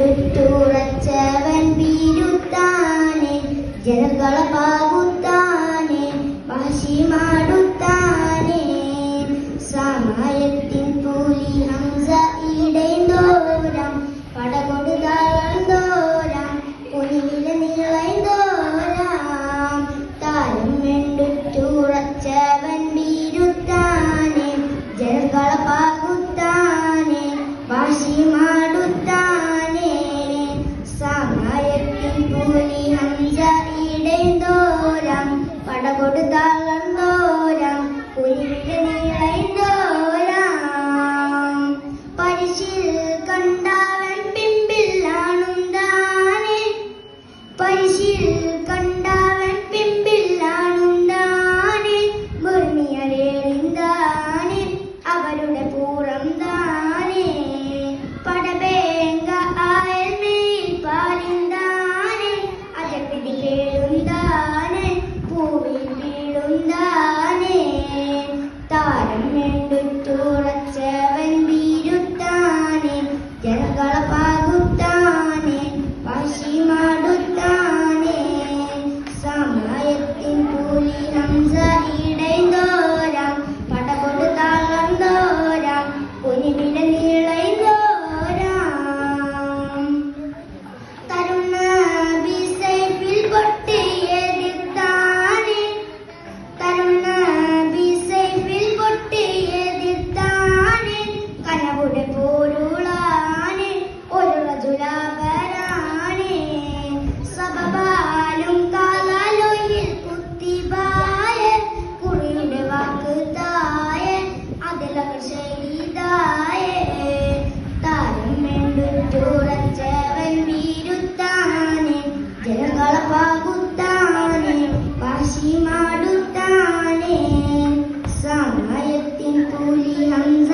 എടുത്തുറച്ചവൻ വീരുത്താനെ ജനകളാകുത്താനെ വാശിമാടുത്താനെ. സമയത്തിൻ പുലി ഹംസ ഇടയന്തോരം പടകൊണ്ട് താഴ്വന്തോരം കുനിവിലെ നീളയന്തോരാം താരം എടുത്തുറച്ചവൻ വീരുത്താനെ ജനകളാകുത്താനെ വാശിമാ കൊടുത്താളം തോരാം കുരുവിട്ട് നീളോരാം പരിശിൽ കണ്ടാവൻ പിമ്പില്ലാണും താനെ. പരിശിൽ കണ്ടാവൻ പിമ്പിൽ actually how